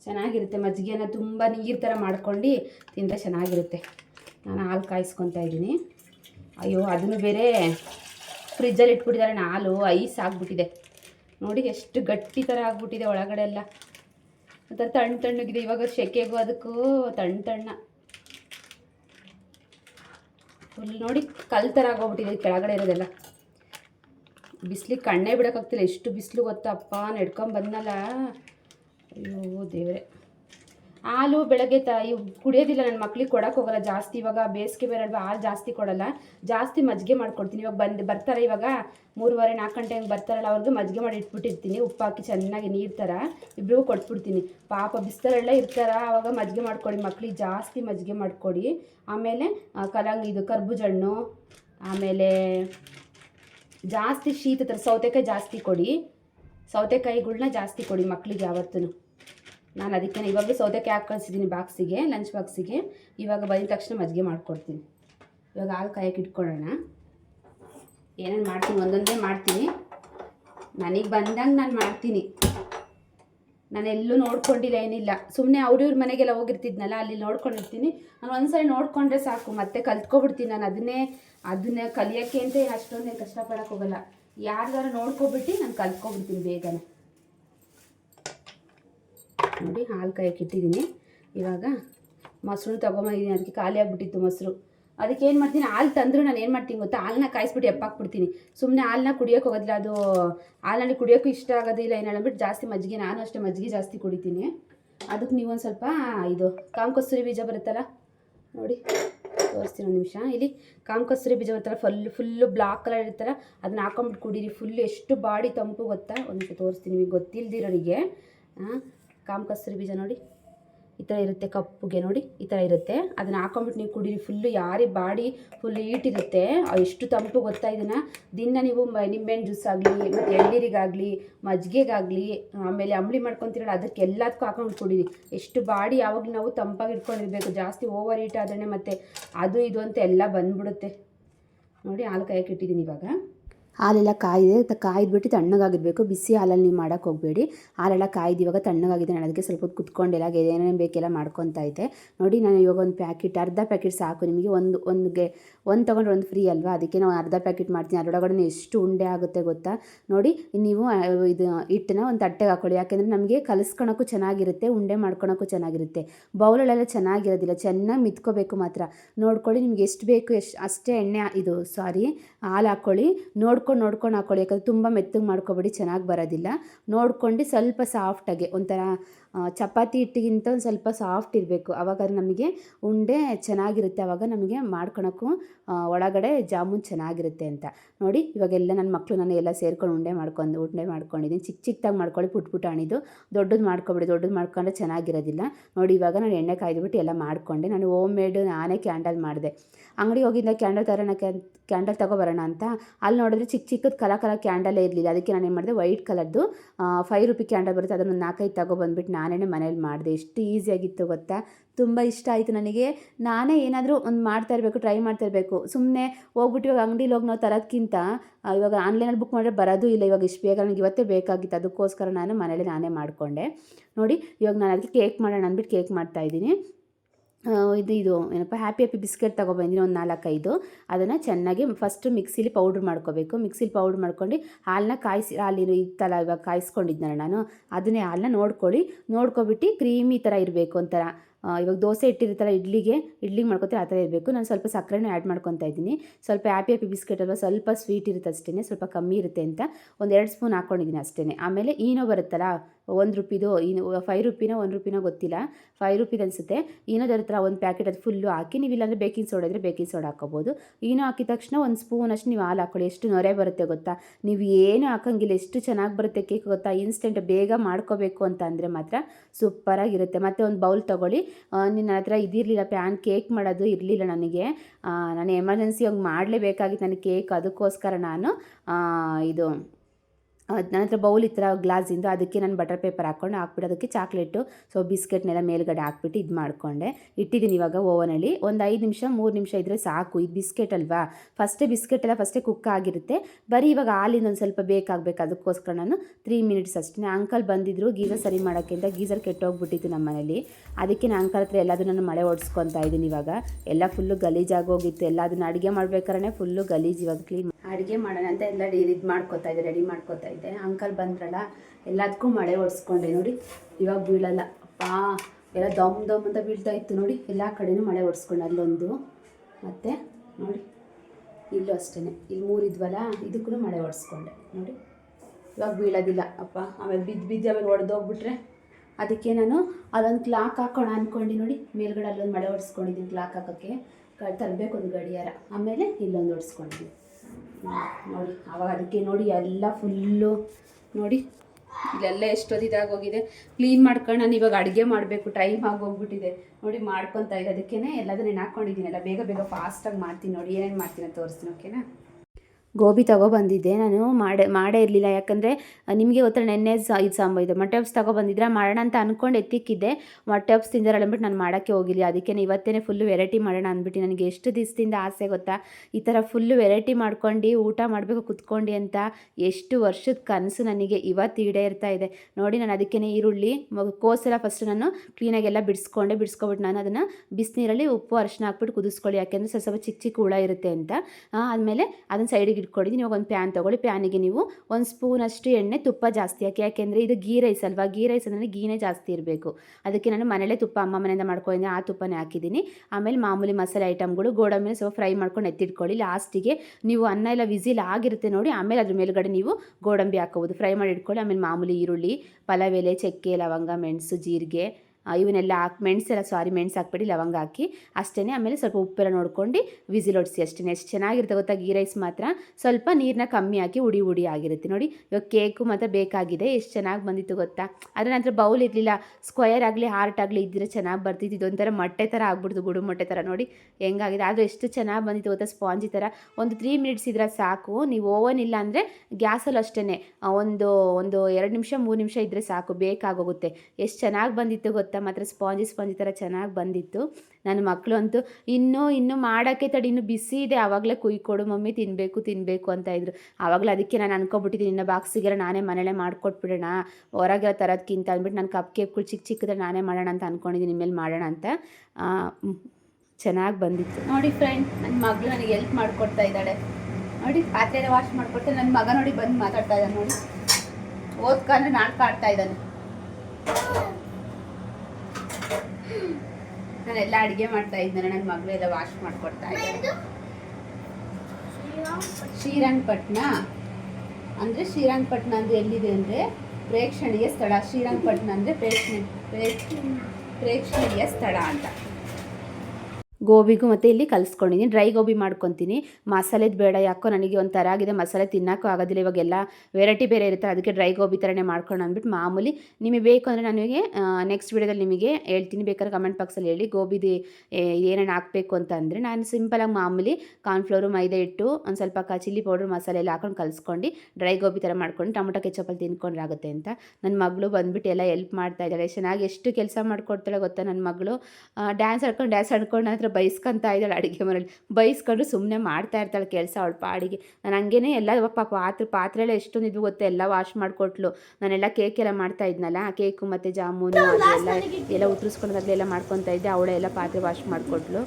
[SPEAKER 1] ಚೆನ್ನಾಗಿರುತ್ತೆ ಮಜ್ಜಿಗೆನ, ತುಂಬ ನೀರು ಥರ ಮಾಡ್ಕೊಂಡು ತಿಂದರೆ ಚೆನ್ನಾಗಿರುತ್ತೆ. ನಾನು ಹಾಲು ಕಾಯಿಸ್ಕೊತಾ ಇದ್ದೀನಿ. ಅಯ್ಯೋ, ಅದನ್ನು ಬೇರೆ ಫ್ರಿಜ್ಜಲ್ಲಿ ಇಟ್ಬಿಟ್ಟಿದ್ದಾರೆ ನಾನು ಹಾಲು, ಐಸ್ ಆಗಿಬಿಟ್ಟಿದೆ. ನೋಡಿ, ಎಷ್ಟು ಗಟ್ಟಿ ಥರ ಆಗಿಬಿಟ್ಟಿದೆ ಒಳಗಡೆ ಎಲ್ಲ. ಒಂಥರ ತಣ್ಣ ತಣ್ಣಗಿದೆ, ಇವಾಗ ಸೆಕೆಗೂ, ಅದಕ್ಕೂ ತಣ್ಣ ತಣ್ಣ. ಫುಲ್ ನೋಡಿ ಕಲ್ ಥರ ಆಗೋಗ್ಬಿಟ್ಟಿದೆ, ಕೆಳಗಡೆ ಇರೋದೆಲ್ಲ. ಬಿಸಿಲಿಗೆ ಕಣ್ಣೇ ಬಿಡೋಕ್ಕಾಗ್ತಿಲ್ಲ, ಎಷ್ಟು ಬಿಸಿಲು ಗೊತ್ತಪ್ಪ, ನಡ್ಕೊಂಡ್ ಬಂದ್ನಲ್ಲ. ಅಯ್ಯೋ ದೇವರೇ. ಹಾಲು ಬೆಳಗ್ಗೆ ತ ಕುಡಿಯೋದಿಲ್ಲ ನನ್ನ ಮಕ್ಳಿಗೆ ಕೊಡಕ್ಕೆ ಹೋಗಲ್ಲ, ಜಾಸ್ತಿ ಇವಾಗ ಬೇಸಿಗೆ ಬೇರೆ ಅಲ್ವಾ ಹಾಲು ಜಾಸ್ತಿ ಕೊಡಲ್ಲ. ಜಾಸ್ತಿ ಮಜ್ಜಿಗೆ ಮಾಡ್ಕೊಡ್ತೀನಿ. ಇವಾಗ ಬಂದು ಬರ್ತಾರೆ ಇವಾಗ ಮೂರುವರೆ, ನಾಲ್ಕು ಗಂಟೆ ಹಂಗೆ ಬರ್ತಾರಲ್ಲ, ಅವ್ರಿಗೆ ಮಜ್ಜಿಗೆ ಮಾಡಿ ಇಟ್ಬಿಟ್ಟಿರ್ತೀನಿ. ಉಪ್ಪು ಹಾಕಿ ಚೆನ್ನಾಗಿ ನೀರು ಥರ ಇಬ್ಬರಿಗೂ ಕೊಟ್ಬಿಡ್ತೀನಿ. ಪಾಪ ಬಿಸ್ತರೆಲ್ಲ ಇರ್ತಾರ ಆವಾಗ ಮಜ್ಜಿಗೆ ಮಾಡ್ಕೊಡಿ ಮಕ್ಳಿಗೆ ಜಾಸ್ತಿ ಮಜ್ಜಿಗೆ ಮಾಡಿಕೊಡಿ. ಆಮೇಲೆ ಕಲಂಗಿ ಇದು ಕರ್ಬೂಜ ಹಣ್ಣು, ಆಮೇಲೆ ಜಾಸ್ತಿ ಶೀತ ಥರ ಸೌತೆಕಾಯಿ ಜಾಸ್ತಿ ಕೊಡಿ. ಸೌತೆಕಾಯಿಗಳನ್ನ ಜಾಸ್ತಿ ಕೊಡಿ ಮಕ್ಕಳಿಗೆ ಯಾವತ್ತೂ ನಾನು ಅದಕ್ಕೆ ಇವಾಗಲೂ ಸೌದೆಕ್ಕೆ ಹಾಕಿ ಕಳಿಸಿದ್ದೀನಿ ಬಾಕ್ಸಿಗೆ ಲಂಚ್ ಬಾಕ್ಸಿಗೆ. ಇವಾಗ ಬಂದ ತಕ್ಷಣ ಮಜ್ಜಿಗೆ ಮಾಡ್ಕೊಡ್ತೀನಿ. ಇವಾಗ ಹಾಲು ಕಾಯಕ್ಕೆ ಇಟ್ಕೊಳ್ಳೋಣ. ಏನೇನು ಮಾಡ್ತೀನಿ, ಒಂದೊಂದೇ ಮಾಡ್ತೀನಿ. ನನಗೆ ಬಂದಂಗೆ ನಾನು ಮಾಡ್ತೀನಿ. ನಾನು ಎಲ್ಲೂ ನೋಡ್ಕೊಂಡಿಲ್ಲ, ಏನಿಲ್ಲ. ಸುಮ್ಮನೆ ಅವ್ರಿವ್ರ ಮನೆಗೆಲ್ಲ ಹೋಗಿರ್ತಿದ್ನಲ್ಲ, ಅಲ್ಲಿ ನೋಡ್ಕೊಂಡಿರ್ತೀನಿ. ನಾನು ಒಂದ್ಸರಿ ನೋಡಿಕೊಂಡ್ರೆ ಸಾಕು, ಮತ್ತೆ ಕಲ್ತ್ಕೊಬಿಡ್ತೀನಿ ನಾನು ಅದನ್ನೇ, ಅದನ್ನ ಕಲಿಯೋಕ್ಕೆ ಅಂತ ಅಷ್ಟೊಂದೇ ಕಷ್ಟಪಡಕ್ಕೆ ಹೋಗಲ್ಲ. ಯಾರ್ದಾರು ನೋಡ್ಕೊಬಿಟ್ಟು ನಾನು ಕಲ್ತ್ಕೊಬಿಡ್ತೀನಿ ಬೇಗನೆ. ನೋಡಿ ಹಾಲು ಕಾಯಕ್ಕೆ ಇಟ್ಟಿದ್ದೀನಿ. ಇವಾಗ ಮೊಸರು ತೊಗೊಂಬಂದಿದ್ದೀನಿ. ಅದಕ್ಕೆ ಖಾಲಿ ಆಗಿಬಿಟ್ಟಿತ್ತು ಮೊಸರು. ಅದಕ್ಕೆ ಏನು ಮಾಡ್ತೀನಿ? ಹಾಲು ತಂದರೂ ನಾನು ಏನು ಮಾಡ್ತೀನಿ ಗೊತ್ತಾ? ಹಾಲನ್ನ ಕಾಯಿಸ್ಬಿಟ್ಟು ಎಪ್ಪಾಕ್ಬಿಡ್ತೀನಿ. ಸುಮ್ಮನೆ ಹಾಲನ್ನ ಕುಡಿಯೋಕೆ ಹೋಗೋದಿಲ್ಲ. ಅದು ಹಾಲಲ್ಲಿ ಕುಡಿಯೋಕ್ಕೂ ಇಷ್ಟ ಆಗೋದಿಲ್ಲ ಏನು ಅಂದ್ಬಿಟ್ಟು ಜಾಸ್ತಿ ಮಜ್ಜಿಗೆ, ನಾನು ಅಷ್ಟೇ ಮಜ್ಜಿಗೆ ಜಾಸ್ತಿ ಕುಡಿತೀನಿ. ಅದಕ್ಕೆ ನೀವೊಂದು ಸ್ವಲ್ಪ ಇದು ಕಾಮಕಸ್ತೂರಿ ಬೀಜ ಬರುತ್ತಲ್ಲ? ನೋಡಿ, ತೋರಿಸ್ತೀನಿ ಒಂದು ನಿಮಿಷ. ಇಲ್ಲಿ ಕಾಮಕಸ್ತೂರಿ ಬೀಜ ಬರುತ್ತಲ್ಲ ಫುಲ್ ಫುಲ್ಲು ಬ್ಲಾಕ್ ಕಲರ್ ಇರ್ತಾರೆ ಅದನ್ನ ಹಾಕೊಂಬಿಟ್ಟು ಕುಡೀರಿ. ಫುಲ್ ಎಷ್ಟು ಬಾಡಿ ತಂಪು ಗೊತ್ತಾ? ಒಂದು ತೋರಿಸ್ತೀನಿ ನಿಮಗೆ. ಗೊತ್ತಿಲ್ದಿರೋರಿಗೆ ಕಾಮ್ ಕಸರಿ ಬೀಜ ನೋಡಿ. ಈ ಥರ ಇರುತ್ತೆ ಕಪ್ಪುಗೆ ನೋಡಿ, ಈ ಥರ ಇರುತ್ತೆ. ಅದನ್ನು ಹಾಕೊಂಬಿಟ್ಟು ನೀವು ಕುಡೀರಿ ಫುಲ್ಲು ಯಾರೇ ಬಾಡಿ ಫುಲ್ ಈಟ್ ಇರುತ್ತೆ. ಆ ಎಷ್ಟು ತಂಪು ಗೊತ್ತಾ ಇದನ್ನು? ದಿನ ನೀವು ನಿಂಬೆಹಣ್ಣು ಜ್ಯೂಸ್ ಆಗಲಿ, ಮತ್ತು ಎಳ್ನೀರಿಗಾಗಲಿ, ಮಜ್ಜಿಗೆಗಾಗಲಿ, ಆಮೇಲೆ ಅಂಬಳಿ ಮಾಡ್ಕೊತೀರಲ್ಲ, ಅದಕ್ಕೆ ಎಲ್ಲದಕ್ಕೂ ಹಾಕೊಂಡು ಕುಡೀರಿ. ಎಷ್ಟು ಬಾಡಿ ಯಾವಾಗ ನಾವು ತಂಪಾಗಿ ಇಟ್ಕೊಂಡಿರ್ಬೇಕು, ಜಾಸ್ತಿ ಓವರ್ ಈಟ್ ಆದ್ರೆ ಮತ್ತೆ ಅದು ಇದು ಅಂತ ಎಲ್ಲ ಬಂದ್ಬಿಡುತ್ತೆ. ನೋಡಿ ಹಾಲು ಕಾಯಕ್ಕೆ ಇಟ್ಟಿದ್ದೀನಿ ಇವಾಗ. ಹಾಲೆಲ್ಲ ಕಾಯಿದೆ ಕಾಯ್ದುಬಿಟ್ಟು ತಣ್ಣಗಾಗಿರಬೇಕು. ಬಿಸಿ ಹಾಲಲ್ಲಿ ನೀವು ಮಾಡೋಕ್ಕೆ ಹೋಗಬೇಡಿ. ಹಾಲೆಲ್ಲ ಕಾಯ್ದು ಇವಾಗ ತಣ್ಣಗಾಗಿದೆ ನಾನು ಅದಕ್ಕೆ ಸ್ವಲ್ಪ ಹೊತ್ತು ಕುತ್ಕೊಂಡೆಲ್ಲ ಏನೇನು ಬೇಕೆಲ್ಲ ಮಾಡ್ಕೊತಾ ಇದ್ದೆ. ನೋಡಿ ನಾನು ಇವಾಗ ಒಂದು ಪ್ಯಾಕೆಟ್, ಅರ್ಧ ಪ್ಯಾಕೆಟ್ ಸಾಕು. ನಿಮಗೆ ಒಂದು ಒಂದುಗೆ ಒಂದು ತೊಗೊಂಡ್ರೆ ಒಂದು ಫ್ರೀ ಅಲ್ವಾ? ಅದಕ್ಕೆ ನಾವು ಅರ್ಧ ಪ್ಯಾಕೆಟ್ ಮಾಡ್ತೀನಿ. ಅದರೊಳಗಡೆ ಎಷ್ಟು ಉಂಡೆ ಆಗುತ್ತೆ ಗೊತ್ತಾ? ನೋಡಿ, ನೀವು ಇದು, ಹಿಟ್ಟನ್ನ ಒಂದು ತಟ್ಟೆಗೆ ಹಾಕೊಳ್ಳಿ. ಯಾಕೆಂದರೆ ನಮಗೆ ಕಲಿಸ್ಕೊಳಕ್ಕೂ ಚೆನ್ನಾಗಿರುತ್ತೆ, ಉಂಡೆ ಮಾಡ್ಕೊಳಕ್ಕೂ ಚೆನ್ನಾಗಿರುತ್ತೆ. ಬೌಲಲ್ಲೆಲ್ಲ ಚೆನ್ನಾಗಿರೋದಿಲ್ಲ. ಚೆನ್ನಾಗಿ ಮಿತ್ಕೋಬೇಕು ಮಾತ್ರ. ನೋಡ್ಕೊಳ್ಳಿ ನಿಮ್ಗೆ ಎಷ್ಟು ಬೇಕು, ಎಷ್ಟು, ಅಷ್ಟೇ ಎಣ್ಣೆ, ಇದು, ಸಾರಿ ಹಾಲು ಹಾಕ್ಕೊಳ್ಳಿ ನೋಡ್ಕೊಂಡು ನೋಡ್ಕೊಂಡು ಹಾಕ್ಕೊಳ್ಳಿ ಯಾಕಂದರೆ ತುಂಬ ಮೆತ್ತಗೆ ಮಾಡ್ಕೊಬೇಡಿ, ಚೆನ್ನಾಗಿ ಬರೋದಿಲ್ಲ. ನೋಡ್ಕೊಂಡು ಸ್ವಲ್ಪ ಸಾಫ್ಟಾಗೆ ಒಂಥರ ಚಪಾತಿ ಹಿಟ್ಟಿಗಿಂತ ಒಂದು ಸ್ವಲ್ಪ ಸಾಫ್ಟ್ ಇರಬೇಕು. ಆವಾಗ ನಮಗೆ ಉಂಡೆ ಚೆನ್ನಾಗಿರುತ್ತೆ. ಆವಾಗ ನಮಗೆ ಮಾಡ್ಕೊಳಕ್ಕೂ ಒಳಗಡೆ ಜಾಮೂನ್ ಚೆನ್ನಾಗಿರುತ್ತೆ ಅಂತ. ನೋಡಿ, ಇವಾಗೆಲ್ಲ ನನ್ನ ಮಕ್ಕಳು ನಾನು ಎಲ್ಲ ಸೇರ್ಕೊಂಡು ಉಂಡೆ ಮಾಡ್ಕೊಂಡು, ಉಂಡೆ ಮಾಡ್ಕೊಂಡಿದ್ದೀನಿ. ಚಿಕ್ಕ ಚಿಕ್ಕದಾಗಿ ಮಾಡ್ಕೊಳ್ಳಿ, ಪುಟ್ ಪುಟಾಣಿದು ದೊಡ್ಡದು ಮಾಡ್ಕೊಬಿಡಿ. ದೊಡ್ಡದು ಮಾಡ್ಕೊಂಡ್ರೆ ಚೆನ್ನಾಗಿರೋದಿಲ್ಲ. ನೋಡಿ, ಇವಾಗ ನಾನು ಎಣ್ಣೆ ಕಾಯ್ದುಬಿಟ್ಟು ಎಲ್ಲ ಮಾಡಿಕೊಂಡೆ. ನಾನು ಹೋಮ್ ಮೇಡ್ ನಾನೇ ಕ್ಯಾಂಡಲ್ ಮಾಡಿದೆ. ಅಂಗಡಿಗೆ ಹೋಗಿದ್ದ ಕ್ಯಾಂಡಲ್ ತರೋಣ ಕ್ಯಾಂಡಲ್ ತಗೊಬರೋಣ ಅಂತ. ಅಲ್ಲಿ ನೋಡಿದ್ರೆ ಚಿಕ್ಕ ಚಿಕ್ಕದ ಕಲರ್ ಕಲರ್ ಕ್ಯಾಂಡಲೇ ಇರಲಿಲ್ಲ. ಅದಕ್ಕೆ ನಾನು ಏನು ಮಾಡಿದೆ, ವೈಟ್ ಕಲರ್ದು ಫೈವ್ ರುಪಿ ಕ್ಯಾಂಡಲ್ ಬರುತ್ತೆ. ಅದನ್ನು ನಾಲ್ಕೈದು ತಗೊಬಂದ್ಬಿಟ್ಟು ನಾನೇ ಮನೇಲಿ ಮಾಡಿದೆ. ಎಷ್ಟು ಈಸಿಯಾಗಿತ್ತು ಗೊತ್ತಾ? ತುಂಬ ಇಷ್ಟ ಆಯಿತು ನನಗೆ. ನಾನೇ ಏನಾದರೂ ಒಂದು ಮಾಡ್ತಾ ಇರಬೇಕು ಟ್ರೈ ಮಾಡ್ತಾ ಇರಬೇಕು. ಸುಮ್ಮನೆ ಹೋಗ್ಬಿಟ್ಟು ಇವಾಗ ಅಂಗಡಿಲಿ ಹೋಗಿ ನಾವು ತರೋದಕ್ಕಿಂತ ಇವಾಗ ಆನ್ಲೈನಲ್ಲಿ ಬುಕ್ ಮಾಡಿದ್ರೆ ಬರೋದು ಇಲ್ಲ. ಇವಾಗ ಇಷ್ಟು ಬೇಗ ನನಗೆ ಇವತ್ತೇ ಬೇಕಾಗಿತ್ತು. ಅದಕ್ಕೋಸ್ಕರ ನಾನು ಮನೇಲಿ ನಾನೇ ಮಾಡಿಕೊಂಡೆ. ನೋಡಿ, ಇವಾಗ ನಾನು ಅದಕ್ಕೆ ಕೇಕ್ ಮಾಡೋಣ ಅಂದ್ಬಿಟ್ಟು ಕೇಕ್ ಮಾಡ್ತಾಯಿದ್ದೀನಿ ಇದು ಇದು, ಏನಪ್ಪ ಹ್ಯಾಪಿ ಹ್ಯಾಪಿ ಬಿಸ್ಕೆಟ್ ತೊಗೊಬಂದಿನಿ, ಒಂದು ನಾಲ್ಕೈದು. ಅದನ್ನು ಚೆನ್ನಾಗಿ ಫಸ್ಟ್ ಮಿಕ್ಸಿಲಿ ಪೌಡ್ರ್ ಮಾಡ್ಕೋಬೇಕು. ಮಿಕ್ಸಿಲಿ ಪೌಡ್ರ್ ಮಾಡ್ಕೊಂಡು ಹಾಲನ್ನ ಕಾಯಿಸಿ ಹಾಲಿರು ಇತ್ತಲ್ಲ ಇವಾಗ ಕಾಯಿಸ್ಕೊಂಡಿದ್ನಲ್ಲ ನಾನು, ಅದನ್ನೇ ಹಾಲನ್ನ ನೋಡ್ಕೊಳ್ಳಿ. ನೋಡ್ಕೊಬಿಟ್ಟು ಕ್ರೀಮಿ ಥರ ಇರಬೇಕು ಒಂಥರ. ಇವಾಗ ದೋಸೆ ಇಟ್ಟಿರ್ತಾರ ಇಡ್ಲಿಗೆ ಇಡ್ಲಿಗೆ ಮಾಡ್ಕೊತಾರೆ ಆ ಥರ ಇರಬೇಕು. ನಾನು ಸ್ವಲ್ಪ ಸಕ್ಕರೆನೂ ಆ್ಯಡ್ ಮಾಡ್ಕೊತಾ ಇದ್ದೀನಿ. ಸ್ವಲ್ಪ ಹ್ಯಾಪಿ ಹ್ಯಾಪಿ ಬಿಸ್ಕೆಟ್ ಅಲ್ವಾ, ಸ್ವಲ್ಪ ಸ್ವೀಟ್ ಇರುತ್ತೆ ಅಷ್ಟೇ ಸ್ವಲ್ಪ ಕಮ್ಮಿ ಇರುತ್ತೆ ಅಂತ. ಒಂದು ಎರಡು ಸ್ಪೂನ್ ಹಾಕ್ಕೊಂಡಿದ್ದೀನಿ ಅಷ್ಟೇ ಆಮೇಲೆ ಈನೋ ಬರುತ್ತಲ್ಲ ಒಂದು ರುಪಿದು ಏನು ಫೈವ್ ರುಪಿನೋ, ಒಂದು ರುಪಿನೋ ಗೊತ್ತಿಲ್ಲ. ಫೈವ್ ರುಪೀದು ಅನಿಸುತ್ತೆ. ಏನೋದ್ರ ಹತ್ರ ಒಂದು ಪ್ಯಾಕೆಟ್ ಅದು ಫುಲ್ಲು ಹಾಕಿ ನೀವು ಇಲ್ಲಾಂದರೆ ಬೇಕಿಂಗ್ ಸೋಡಾ ಇದ್ದರೆ ಬೇಕಿಂಗ್ ಸೋಡಾ ಹಾಕೋಬೋದು. ಏನೋ ಹಾಕಿದ ತಕ್ಷಣ ಒಂದು ಸ್ಪೂನ್ ಅಷ್ಟು ನೀವು ಹಾಲು ಹಾಕೊಳ್ಳಿ. ಎಷ್ಟು ನೊರೆ ಬರುತ್ತೆ ಗೊತ್ತಾ? ನೀವು ಏನು ಹಾಕೋಂಗಿಲ್ಲ. ಎಷ್ಟು ಚೆನ್ನಾಗಿ ಬರುತ್ತೆ ಕೇಕ್ ಗೊತ್ತಾ? ಇನ್ಸ್ಟೆಂಟ್ ಬೇಗ ಮಾಡ್ಕೋಬೇಕು ಅಂತ ಅಂದರೆ ಮಾತ್ರ ಸೂಪರಾಗಿರುತ್ತೆ ಮತ್ತು ಒಂದು ಬೌಲ್ ತೊಗೊಳ್ಳಿ. ನಿನ್ನ ಹತ್ರ ಇದಿರಲಿಲ್ಲ ಪ್ಯಾನ್ ಕೇಕ್ ಮಾಡೋದು ಇರಲಿಲ್ಲ ನನಗೆ. ನಾನು ಎಮರ್ಜೆನ್ಸಿ ಹೋಗಿ ಮಾಡಲೇಬೇಕಾಗಿತ್ತು ನನಗೆ ಕೇಕ್ ಅದಕ್ಕೋಸ್ಕರ ನಾನು ಇದು ನನ್ನ ಹತ್ರ ಬೌಲ್ ಥರ ಗ್ಲಾಸಿಂದು ಅದಕ್ಕೆ ನಾನು ಬಟರ್ ಪೇಪರ್ ಹಾಕ್ಕೊಂಡು ಹಾಕ್ಬಿಟ್ಟು, ಅದಕ್ಕೆ ಚಾಕ್ಲೇಟು ಸೊ ಬಿಸ್ಕೆಟ್ನೆಲ್ಲ ಮೇಲ್ಗಡೆ ಹಾಕ್ಬಿಟ್ಟು ಇದು ಮಾಡಿಕೊಂಡೆ. ಇಟ್ಟಿದ್ದೀನಿ ಇವಾಗ ಓವನಲ್ಲಿ ಒಂದು ಐದು ನಿಮಿಷ, ಮೂರು ನಿಮಿಷ ಇದ್ದರೆ ಸಾಕು. ಇದು ಬಿಸ್ಕೆಟ್ ಅಲ್ವಾ? ಫಸ್ಟೇ ಬಿಸ್ಕೆಟ್ ಎಲ್ಲ ಫಸ್ಟೇ ಕುಕ್ ಆಗಿರುತ್ತೆ. ಬರೀ ಇವಾಗ ಹಾಲಿಂದ ಒಂದು ಸ್ವಲ್ಪ ಬೇಕಾಗಬೇಕು. ಅದಕ್ಕೋಸ್ಕರ ನಾನು ತ್ರೀ ಮಿನಿಟ್ಸ್ ಅಷ್ಟೇ. ಅಂಕಲ್ ಬಂದಿದ್ರು, ಗೀಸರ್ ಸರಿ ಮಾಡೋಕ್ಕಿಂತ ಗೀಸರ್ ಕೆಟ್ಟೋಗ್ಬಿಟ್ಟಿತ್ತು ನಮ್ಮ ಮನೇಲಿ ಅದಕ್ಕೆ ನಾನು ಅಂಕಲ್ ಹತ್ರ ಎಲ್ಲದೂ ನಾನು ಮಳೆ ಓಡಿಸ್ಕೊತಾ ಇದ್ದೀನಿ ಇವಾಗ. ಎಲ್ಲ ಫುಲ್ಲು ಗಲೀಜಾಗೋಗಿತ್ತು ಎಲ್ಲ ಅದನ್ನು ಅಡುಗೆ ಮಾಡ್ಬೇಕಾದ್ರೆ ಫುಲ್ಲು ಗಲೀಜು ಇವಾಗ ಕ್ಲೀನ್ ಅಡುಗೆ ಮಾಡೋಣ ಅಂತ ಎಲ್ಲ ಇದು ಮಾಡ್ಕೊತಾ ಇದ್ದೆ, ರೆಡಿ ಮಾಡ್ಕೋತಾ ಇದ್ದೆ. ಅಂಕಲ್ ಬಂದ್ರಲ್ಲ ಎಲ್ಲದಕ್ಕೂ ಮಳೆ ಒಡ್ಸ್ಕೊಂಡೆ ನೋಡಿ. ಇವಾಗ ಬೀಳಲ್ಲ. ಅಪ್ಪಾ, ಎಲ್ಲ ದಮ್ ದಮ್ ಅಂತ ಬೀಳ್ತಾ ಇತ್ತು ನೋಡಿ. ಎಲ್ಲ ಕಡೆನೂ ಮಳೆ ಒಡ್ಸ್ಕೊಂಡೆ ಅಲ್ಲೊಂದು. ಮತ್ತು ನೋಡಿ, ಇಲ್ಲೂ ಅಷ್ಟೇ ಇಲ್ಲಿ ಮೂರಿದ್ವಲ್ಲ ಇದಕ್ಕೂ ಮಳೆ ಒಡ್ಸ್ಕೊಂಡೆ ನೋಡಿ. ಇವಾಗ ಬೀಳೋದಿಲ್ಲ. ಅಪ್ಪ, ಆಮೇಲೆ ಬಿದ್ದು ಬಿದ್ದು ಆಮೇಲೆ ಒಡೆದೋಗ್ಬಿಟ್ರೆ ಅದಕ್ಕೆ ನಾನು ಅಲ್ಲೊಂದು ಕ್ಲಾಕ್ ಹಾಕೋಣ ಅಂದ್ಕೊಂಡು ನೋಡಿ. ಮೇಲ್ಗಡೆ ಅಲ್ಲೊಂದು ಮಳೆ ಒಡ್ಸ್ಕೊಂಡಿದ್ದೀನಿ ಕ್ಲಾಕ್ ಹಾಕೋಕ್ಕೆ ತರಬೇಕು ಒಂದು ಗಡಿಯಾರ. ಆಮೇಲೆ ಇಲ್ಲೊಂದು ಹೊಡ್ಸ್ಕೊಂಡಿದ್ದೀನಿ ನೋಡಿ ಆವಾಗ ಅದಕ್ಕೆ ನೋಡಿ ಎಲ್ಲ ಫುಲ್ಲು ನೋಡಿ, ಇಲ್ಲೆಲ್ಲ ಎಷ್ಟೊತ್ತು ಇದಾಗೋಗಿದೆ ಕ್ಲೀನ್ ಮಾಡ್ಕೊಂಡು ನಾನು ಇವಾಗ ಅಡುಗೆ ಮಾಡಬೇಕು ಟೈಮ್ ಆಗೋಗ್ಬಿಟ್ಟಿದೆ ನೋಡಿ, ಮಾಡ್ಕೊತಾ ಅದಕ್ಕೇ ಎಲ್ಲದನ್ನ ನೆನೆ ಹಾಕ್ಕೊಂಡಿದ್ದೀನಿ ಎಲ್ಲ ಬೇಗ ಬೇಗ ಫಾಸ್ಟಾಗಿ ಮಾಡ್ತೀನಿ ನೋಡಿ, ಏನೇನು ಮಾಡ್ತೀನಿ ತೋರಿಸ್ತೀನಿ ಓಕೆನಾ ಗೋಬಿ ತಗೊಬಂದಿದ್ದೆ ನಾನು ಮಾಡೇ ಮಾಡೇ ಇರಲಿಲ್ಲ. ಯಾಕಂದರೆ ನಿಮಗೆ ಗೊತ್ತಾ ನೆನ್ನೆ ಇದು ಇದು. ಮೊಟ್ಟೆ ಹಬ್ಸ್ ತಗೊಬಂದಿದ್ರೆ ಮಾಡೋಣ ಅಂತ ಅಂದ್ಕೊಂಡು ಎತ್ತಿಕ್ಕಿದ್ದೆ. ಮೊಟ್ಟೆ ಹಬ್ಸ್ ತಿಂದಾರಲ್ಲ ಅಂದ್ಬಿಟ್ಟು ನಾನು ಮಾಡೋಕ್ಕೆ ಹೋಗಿಲ್ಲ. ಅದಕ್ಕೆ ಇವತ್ತೇ ಫುಲ್ಲು ವೆರೈಟಿ ಮಾಡೋಣ ಅಂದ್ಬಿಟ್ಟು ನನಗೆ ಎಷ್ಟು ದಿವಸದಿಂದ ಆಸೆ ಗೊತ್ತಾ? ಈ ಥರ ಫುಲ್ಲು ವೆರೈಟಿ ಮಾಡ್ಕೊಂಡು ಊಟ ಮಾಡಬೇಕು ಕುತ್ಕೊಂಡು ಅಂತ ಎಷ್ಟು ವರ್ಷದ ಕನಸು ನನಗೆ ಇವತ್ತು ಈಡೇ ಇರ್ತಾ ಇದೆ. ನೋಡಿ, ನಾನು ಅದಕ್ಕೆ ಈರುಳ್ಳಿ ಕೋಸೆಲ್ಲ ಫಸ್ಟ್ ನಾನು ಕ್ಲೀನಾಗೆಲ್ಲ ಬಿಡಿಸ್ಕೊಂಡೆ ಬಿಡಿಸ್ಕೊಬಿಟ್ಟು ನಾನು ಅದನ್ನು ಬಿಸಿನೀರಲ್ಲಿ ಉಪ್ಪು ಅರ್ಶನ ಹಾಕ್ಬಿಟ್ಟು ಕುದಿಸ್ಕೊಳ್ಳಿ. ಯಾಕೆಂದರೆ ಸ್ವಲ್ಪ ಚಿಕ್ಕ ಚಿಕ್ಕ ಹುಳ ಇರುತ್ತೆ ಅಂತ. ಆದಮೇಲೆ ಅದನ್ನು ಸೈಡಿಗೆ ಇಟ್ಕೊಂಡಿದ್ದೀನಿ ನೀವು ಒಂದು ಪ್ಯಾನ್ ತೊಗೊಳ್ಳಿ. ಪ್ಯಾನಿಗೆ ನೀವು ಒಂದು ಸ್ಪೂನಷ್ಟು ಎಣ್ಣೆ ತುಪ್ಪ ಜಾಸ್ತಿ ಹಾಕಿ. ಯಾಕೆಂದರೆ ಇದು ಗೀ ರೈಸ್ ಅಲ್ವಾ? ಗೀ ರೈಸ್ ಅಂದರೆ ಗೀನೇ ಜಾಸ್ತಿ ಇರಬೇಕು. ಅದಕ್ಕೆ ನಾನು ಮನೇಲೇ ತುಪ್ಪ ಅಮ್ಮ ಮನೆಯಿಂದ ಮಾಡ್ಕೊಂಡಿದ್ದೆ ಆ ತುಪ್ಪನೇ ಹಾಕಿದ್ದೀನಿ ಆಮೇಲೆ ಮಾಮೂಲಿ ಮಸಾಲೆ ಐಟಮ್ಗಳು ಗೋಡಂಬಿನ ಸ್ವಲ್ಪ ಫ್ರೈ ಮಾಡ್ಕೊಂಡು ಎತ್ತಿಟ್ಕೊಳ್ಳಿ. ಲಾಸ್ಟಿಗೆ ನೀವು ಅನ್ನ ಎಲ್ಲ ವಿಸಿಲ್ ಆಗಿರುತ್ತೆ ನೋಡಿ. ಆಮೇಲೆ ಅದ್ರ ಮೇಲುಗಡೆ ನೀವು ಗೋಡಂಬಿ ಹಾಕೋಬೋದು ಫ್ರೈ ಮಾಡಿ ಇಟ್ಕೊಳ್ಳಿ. ಆಮೇಲೆ ಮಾಮೂಲಿ ಈರುಳ್ಳಿ ಪಲಾವ್ ಎಲೆ ಚಕ್ಕೆ, ಲವಂಗ, ಮೆಣಸು, ಜೀರಿಗೆ ಇವನ್ನೆಲ್ಲ ಹಾಕಿ ಮೆಣಸೆಲ್ಲ ಸಾರಿ ಮೆಣಸು ಹಾಕ್ಬಿಟ್ಟು ಲವಂಗ ಹಾಕಿ ಅಷ್ಟೇ ಆಮೇಲೆ ಸ್ವಲ್ಪ ಉಪ್ಪೆಲ್ಲ ನೋಡ್ಕೊಂಡು ವಿಸಿಲ್ ಒಡಿಸಿ ಅಷ್ಟೇ ಎಷ್ಟು ಚೆನ್ನಾಗಿರುತ್ತೆ ಗೊತ್ತಾ ಗೀ ರೈಸ್ ಮಾತ್ರ? ಸ್ವಲ್ಪ ನೀರನ್ನ ಕಮ್ಮಿ ಹಾಕಿ ಉಡಿ ಉಡಿ ಆಗಿರುತ್ತೆ. ನೋಡಿ, ಇವಾಗ ಕೇಕು ಮಾತ್ರ ಬೇಕಾಗಿದೆ, ಎಷ್ಟು ಚೆನ್ನಾಗಿ ಬಂದಿತ್ತು ಗೊತ್ತಾ? ಅದರ ನಂತರ ಬೌಲ್ ಇರಲಿಲ್ಲ ಸ್ಕ್ವಯರ್ ಆಗಲಿ ಹಾರ್ಟ್ ಆಗಲಿ ಇದ್ದರೆ ಚೆನ್ನಾಗಿ ಬರ್ತಿತ್ತು. ಇದೊಂಥರ ಮೊಟ್ಟೆ ಥರ ಆಗ್ಬಿಡ್ತು, ಗುಡು ಮೊಟ್ಟೆ ಥರ ನೋಡಿ, ಹೆಂಗಾಗಿದೆ? ಆದರೂ ಎಷ್ಟು ಚೆನ್ನಾಗಿ ಬಂದಿತ್ತು ಗೊತ್ತಾ, ಸ್ಪಾಂಜಿ ಥರ ಒಂದು ತ್ರೀ ಮಿನಿಟ್ಸ್ ಇದ್ರೆ ಸಾಕು. ನೀವು ಓವನ್ ಇಲ್ಲ ಅಂದರೆ ಗ್ಯಾಸಲ್ಲಿ ಅಷ್ಟೇ ಒಂದು ಒಂದು ಎರಡು ನಿಮಿಷ, ಮೂರು ನಿಮಿಷ ಇದ್ದರೆ ಸಾಕು, ಬೇಕಾಗೋಗುತ್ತೆ. ಎಷ್ಟು ಚೆನ್ನಾಗಿ ಬಂದಿತ್ತು ಗೊತ್ತಾ? ಮಾತ್ರ ಸ್ಪಾಂಜಿ ಸ್ಪಾಂಜಿ ಥರ ಚೆನ್ನಾಗಿ ಬಂದಿತ್ತು. ನನ್ನ ಮಕ್ಕಳು ಅಂತೂ ಇನ್ನೂ ಇನ್ನೂ ಮಾಡೋಕ್ಕೆ ತಡಿ, ಇನ್ನೂ ಬಿಸಿ ಇದೆ, ಆವಾಗಲೇ ಕುಯ್ಕೊಡು, ಮಮ್ಮಿ ತಿನ್ನಬೇಕು ತಿನ್ನಬೇಕು ಅಂತ ಇದ್ರು. ಆವಾಗಲೇ ಅದಕ್ಕೆ ನಾನು ಅನ್ಕೊಬಿಟ್ಟಿದ್ದೀನಿ ಇನ್ನು ಬಾಕ್ಸಿಗೆಲ್ಲ ನಾನೇ ಮನೇಲೇ ಮಾಡ್ಕೊಟ್ಬಿಡೋಣ. ಹೊರಗೆ ತರೋದಕ್ಕಿಂತ ಅಂದ್ಬಿಟ್ಟು ನಾನು ಕಪ್ ಕೇಕ್ಗಳು ಚಿಕ್ಕ ಚಿಕ್ಕದ್ರೆ ನಾನೇ ಮಾಡೋಣ ಅಂತ ಅಂದ್ಕೊಂಡಿದ್ದೀನಿ ಇನ್ಮೇಲೆ ಮಾಡೋಣ ಅಂತ. ಚೆನ್ನಾಗಿ ಬಂದಿತ್ತು. ನೋಡಿ ಫ್ರೆಂಡ್ ನನ್ನ ಮಗಳು ನನಗೆ ಹೆಲ್ಪ್ ಮಾಡಿಕೊಡ್ತಾ ಇದ್ದಾಳೆ. ನೋಡಿ ಪಾತ್ರೆ ವಾಶ್ ಮಾಡಿಕೊಟ್ಟೆ ನನ್ನ ಮಗ ನೋಡಿ ಬಂದು ಮಾತಾಡ್ತಾ ಇದ್ದಾನೆ, ನೋಡಿ. ಓದ್ಕೊಂಡ್ರೆ ನಾಟಕ ಆಡ್ತಾ ಇದ್ದಾನೆ. ನಾನೆಲ್ಲ ಅಡುಗೆ ಮಾಡ್ತಾ ಇದ್ದೇನೆ. ನನ್ನ ಮಗಳು ಎಲ್ಲ ವಾಶ್ ಮಾಡಿಕೊಡ್ತಾ ಇದ್ದೆ ಶ್ರೀರಂಗಪಟ್ಟಣ ಅಂದರೆ ಶ್ರೀರಂಗಪಟ್ಟಣ ಅಂದರೆ ಎಲ್ಲಿದೆ ಅಂದರೆ ಪ್ರೇಕ್ಷಣೀಯ ಸ್ಥಳ. ಶ್ರೀರಂಗಪಟ್ಟಣ ಅಂದರೆ ಪ್ರೇಕ್ಷಣೀಯ ಪ್ರೇಕ್ಷ ಪ್ರೇಕ್ಷಣೀಯ ಸ್ಥಳ ಅಂತ. ಗೋಬಿಗೂ ಮತ್ತು ಇಲ್ಲಿ ಕಲಿಸ್ಕೊಂಡಿದ್ದೀನಿ ಡ್ರೈ ಗೋಬಿ ಮಾಡ್ಕೊತೀನಿ. ಮಸಾಲೆದು ಬೇಡ, ಯಾಕೋ ನನಗೆ ಒಂಥರ ಆಗಿದೆ, ಮಸಾಲೆ ತಿನ್ನೋಕ್ಕೂ ಆಗೋದಿಲ್ಲ, ಇವಾಗೆಲ್ಲ ವೆರೈಟಿ ಬೇರೆ ಇರುತ್ತೆ, ಅದಕ್ಕೆ ಡ್ರೈ ಗೋಬಿ ಥರನೇ ಮಾಡ್ಕೊಂಡು ಅಂದ್ಬಿಟ್ಟು ಮಾಮೂಲಿ ನಿಮಗೆ ಬೇಕು ಅಂದರೆ ನನಗೆ ನೆಕ್ಸ್ಟ್ ವೀಡಿಯೋದಲ್ಲಿ ನಿಮಗೆ ಹೇಳ್ತೀನಿ. ಬೇಕಾದ್ರೆ ಕಮೆಂಟ್ ಬಾಕ್ಸಲ್ಲಿ ಹೇಳಿ, ಗೋಬಿದು ಏನೇನು ಹಾಕಬೇಕು ಅಂತ ಅಂದರೆ ನಾನು ಸಿಂಪಲಾಗಿ ಮಾಮೂಲಿ ಕಾರ್ನ್ಫ್ಲೋರು ಮೈದಾ ಹಿಟ್ಟು, ಒಂದು ಸ್ವಲ್ಪ ಕ ಚಿಲ್ಲಿ ಪೌಡ್ರ್ ಮಸಾಲೆ ಎಲ್ಲ ಹಾಕೊಂಡು ಕಲಿಸ್ಕೊಂಡು ಡ್ರೈ ಗೋಬಿ ಥರ ಮಾಡ್ಕೊಂಡು ಟೊಮೊಟೊ ತಿನ್ಕೊಂಡ್ರೆ ಆಗುತ್ತೆ ಅಂತ. ನನ್ನ ಮಗಳು ಬಂದುಬಿಟ್ಟು ಎಲ್ಲ ಹೆಲ್ಪ್ ಮಾಡ್ತಾ ಇದ್ದಾಳೆ ಚೆನ್ನಾಗಿ ಎಷ್ಟು ಕೆಲಸ ಮಾಡ್ಕೊಡ್ತಾಳೆ ಗೊತ್ತಾ ನನ್ನ ಮಗಳು? ಡ್ಯಾನ್ಸ್ ಆಡ್ಕೊಂಡು ಡ್ಯಾನ್ಸ್ ಆಡ್ಕೊಂಡು ಹತ್ರ ಬೈಸ್ಕೊಂತ ಇದ್ದಾಳೆ ಅಡುಗೆ ಮನೇಲಿ ಬೈಸ್ಕೊಂಡು ಸುಮ್ಮನೆ ಮಾಡ್ತಾ ಇರ್ತಾಳೆ ಕೆಲಸ ಅವಳ ಪಾಡಿಗೆ. ನಾನು ಹಂಗೇನೆ ಎಲ್ಲ ಪಾಪ ಪಾತ್ರೆ ಪಾತ್ರೆ ಎಲ್ಲ ಎಷ್ಟೊಂದು ಇದು ಗೊತ್ತೆ ಎಲ್ಲ ವಾಶ್ ಮಾಡಿಕೊಟ್ಲು. ನಾನೆಲ್ಲ ಕೇಕ್ ಎಲ್ಲ ಮಾಡ್ತಾ ಇದ್ನಲ್ಲ ಆ ಕೇಕು ಮತ್ತು ಜಾಮೂನು ಅದೆಲ್ಲ ಎಲ್ಲ ಉತ್ತರಿಸ್ಕೊಂಡು ಅದೆಲ್ಲ ಮಾಡ್ಕೊತಾ ಇದ್ದೆ ಅವಳೆ ಎಲ್ಲ ಪಾತ್ರೆ ವಾಶ್ ಮಾಡಿಕೊಟ್ಲು.